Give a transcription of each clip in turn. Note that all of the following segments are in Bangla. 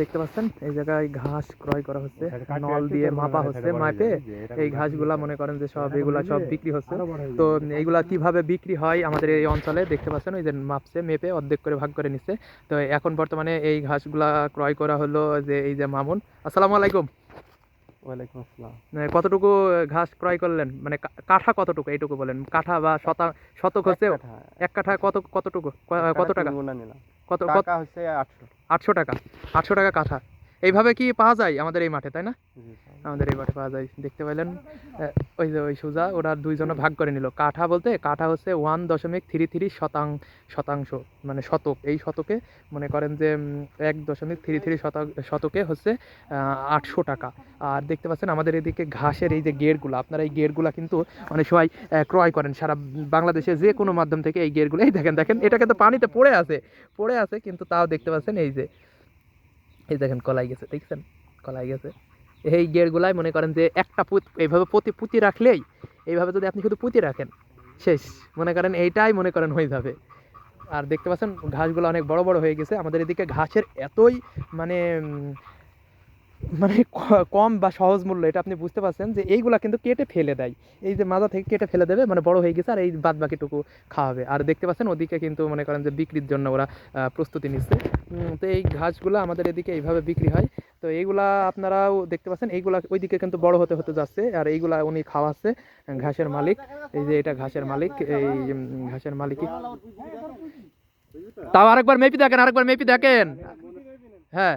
দেখতে পাচ্ছেন? এই জায়গায় ঘাস ক্রয় করা হচ্ছে নল দিয়ে মাপা হচ্ছে মাপে। এই ঘাসগুলা মনে করেন যে সব এগুলা সব বিক্রি হচ্ছে। তো যাবে। এইগুলা কীভাবে বিক্রি হয় আমাদের এই অঞ্চলে দেখতে পাচ্ছেন ওই যে মাপছে মেপে অর্ধেক করে ভাগ করে নিচ্ছে। তো এখন বর্তমানে এই ঘাসগুলা ক্রয় করা হলো যে এই যে মামুন। আসসালামু আলাইকুম। ওয়ালাইকুম আসসালাম। মানে কতটুকু ঘাস ক্রয় করলেন? মানে কাঠা কতটুকু এইটুকু বলেন। কাঠা বা শতা শতক হচ্ছে এক কাঠা কত কতটুকু কত টাকা? কত কত টাকা হচ্ছে আটশো। আটশো টাকা আটশো টাকা কাঠা এইভাবে কি পাওয়া যায় আমাদের এই মাঠে তাই না? আমাদের এই মাঠে পাওয়া যায়। দেখতে পাইলেন ওই যে ওই সুজা ওরা দুইজনে ভাগ করে নিল। কাঠা বলতে কাঠা হচ্ছে ওয়ান দশমিক থ্রি থ্রি শতাং শতাংশ মানে শতক। এই শতকে মনে করেন যে এক দশমিক থ্রি থ্রি শতকে হচ্ছে আটশো টাকা। আর দেখতে পাচ্ছেন আমাদের এদিকে ঘাসের এই যে গেরগুলো আপনারা এই গেরগুলা কিন্তু অনেক সময় আহ, ক্রয় করেন। সারা বাংলাদেশে যে কোনো মাধ্যম থেকে এই গেরগুলো এই দেখেন দেখেন এটা কিন্তু পানিতে পড়ে আছে পড়ে আছে কিন্তু তাও দেখতে পাচ্ছেন এই যে এই দেখেন, কলাই গেছে, দেখছেন? কলাই গেছে। এই গেড়গুলাই মনে করেন যে একটা পুঁত, এইভাবে প্রতি পুঁতি রাখলেই, এইভাবে যদি আপনি শুধু পুঁতি রাখেন, শেষ। মনে করেন এইটাই মনে করেন হয়ে যাবে। আর দেখতে পাচ্ছেন, ঘাসগুলো অনেক বড় বড় হয়ে গেছে। আমাদের এদিকে ঘাসের এতই মানে মানে কম বা সহজ মূল্য, এটা আপনি বুঝতে পারছেন যে এইগুলা কিন্তু কেটে ফেলে দেয়। এই যে মাজা থেকে কেটে ফেলে দেবে মানে বড় হয়ে গেছে আর এই বাদ বাকিটুকু খাওয়াবে আর দেখতে পাচ্ছেন ওদিকে কিন্তু মনে করেন যে বিক্রির জন্য ওরা প্রস্তুতি নিচ্ছে। তো এই ঘাসগুলো আমাদের এদিকে এইভাবে বিক্রি হয়। তো এইগুলা আপনারাও দেখতে পাচ্ছেন, এইগুলা ওইদিকে কিন্তু বড় হতে হতে যাচ্ছে। আর এইগুলা উনি খাওয়াচ্ছে, ঘাসের মালিক। এই যে এটা ঘাসের মালিক, এই ঘাসের মালিকই। তাও আরেকবার মেপি দেখেন, আরেকবার মেপি দেখেন। হ্যাঁ।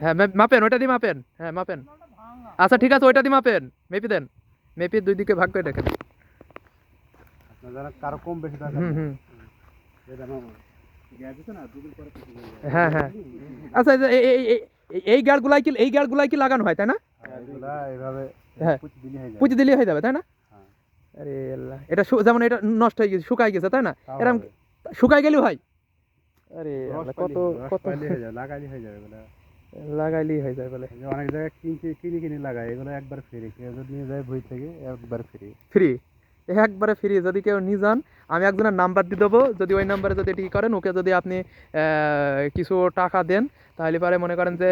হ্যাঁ মাপেন ওইটা দিয়ে মাপেন। হ্যাঁ মাপেন। আচ্ছা ঠিক আছে ওইটা দিয়ে মাপেন। মেপি দেন। মেপি দুই দিকে ভাগ করে দেখেন। কারও কম বেশি হুম হুম। হয়ে। হ্যাঁ। আচ্ছা এই গাড়গুলাই কি এই গাড়গুলাই কি লাগানো হয় তাই না? হ্যাঁ। দিলে হয়ে। যাবে। হয়ে যাবে তাই না? হ্যাঁ। আরে আল্লাহ এটা যেমন এটা নষ্ট হয়ে গেছে শুকাই গেছে তাই না? হবে। শুকাই গেলেও হয়। আরে কত কত হয়ে যাবে, লাগাইলে হয়ে যাবে এগুলা। লাগাইলেই হয়ে যায় বলে। এই যে অনেক জায়গায় কিনতে কিনে কিনে লাগায় এগুলো একবার ফ্রি কেউ যদি নিয়ে যায় বই থেকে একবার ফ্রি ফ্রি একবারে ফ্রি যদি কেউ নিয়ে যান আমি একজনের নাম্বার দিয়ে দেবো। যদি ওই নাম্বারে যদি এটি করেন ওকে যদি আপনি কিছু টাকা দেন তাহলে পরে মনে করেন যে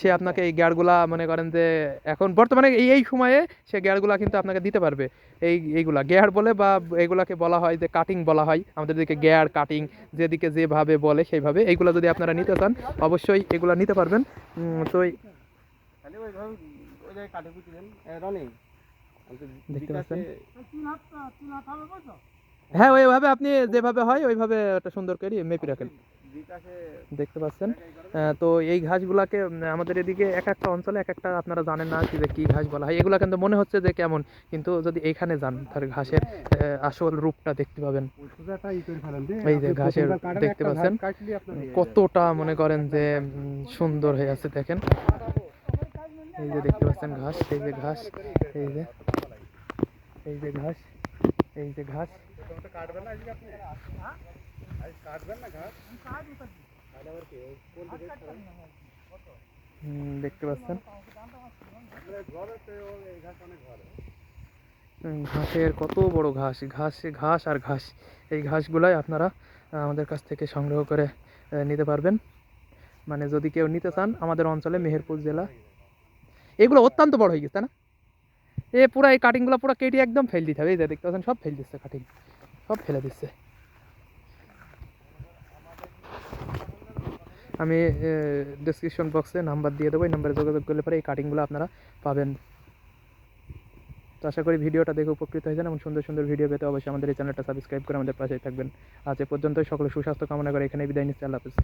সে আপনাকে এই গিয়ারগুলা মনে করেন যে এখন বর্তমানে এই এই সময়ে সে গিয়ারগুলা কিন্তু আপনাকে দিতে পারবে। এই এইগুলা গিয়ার বলে বা এগুলাকে বলা হয় যে কাটিং বলা হয়। আমাদের দিকে গিয়ার কাটিং যেদিকে যেভাবে বলে সেইভাবে। এইগুলা যদি আপনারা নিতে চান অবশ্যই এগুলা নিতে পারবেন। তো দেখতে পাচ্ছেন? হ্যাঁ ওইভাবে আপনি যেভাবে হয় ওইভাবে একটা সুন্দর করে মেপে রাখেন। দেখতে পাচ্ছেন? তো এই ঘাসগুলাকে আমাদের এদিকে এক একটা অঞ্চলে এক একটা আপনারা জানেন না যে কি ঘাস বলা হয়। এগুলা কিন্তু মনে হচ্ছে যে কেমন কিন্তু যদি এইখানে যান তাহলে ঘাসের আসল রূপটা দেখতে পাবেন। এই যে ঘাসের দেখতে পাচ্ছেন? কতটা মনে করেন যে সুন্দর হয়ে আছে দেখেন। এই যে দেখতে পাচ্ছেন ঘাস এই যে ঘাস এই যে। এই যে ঘাস এই যে ঘাস। কাটবেন না আজকে আপনি? আজ কাটবেন না ঘাস? তাহলে আবার কি ওই কোন দিকে করেন? হুম, দেখতে পাচ্ছেন? ঘাসের কত বড় ঘাস ঘাস ঘাস আর ঘাস। এই ঘাসগুলাই আপনারা আমাদের কাছ থেকে সংগ্রহ করে নিতে পারবেন। মানে যদি কেউ নিতে চান আমাদের অঞ্চলে মেহেরপুর জেলা। এগুলো অত্যন্ত বড় হয়ে গেছে না? এ পুরো এই কাটিংগুলো পুরো কেটে একদম ফেল দিতে হবে। এই দেখতে পাচ্ছেন, সব ফেল দিচ্ছে কাটিং সব ফেলে দিচ্ছে। আমি ডিসক্রিপশন বক্সে নাম্বার দিয়ে দেবো। এই নাম্বারে যোগাযোগ করলে পরে এই কাটিংগুলো আপনারা পাবেন। তো আশা করি ভিডিওটা দেখে উপকৃত হয়েছেন এবং সুন্দর সুন্দর ভিডিও পেতে অবশ্যই আমাদের এই চ্যানেলটা সাবস্ক্রাইব করে আমাদের পাশেই থাকবেন। আজ এ পর্যন্ত সকলে সুস্বাস্থ্য কামনা করে এখানে বিদায় নিচ্ছি। আল্লাহ হাফিজ।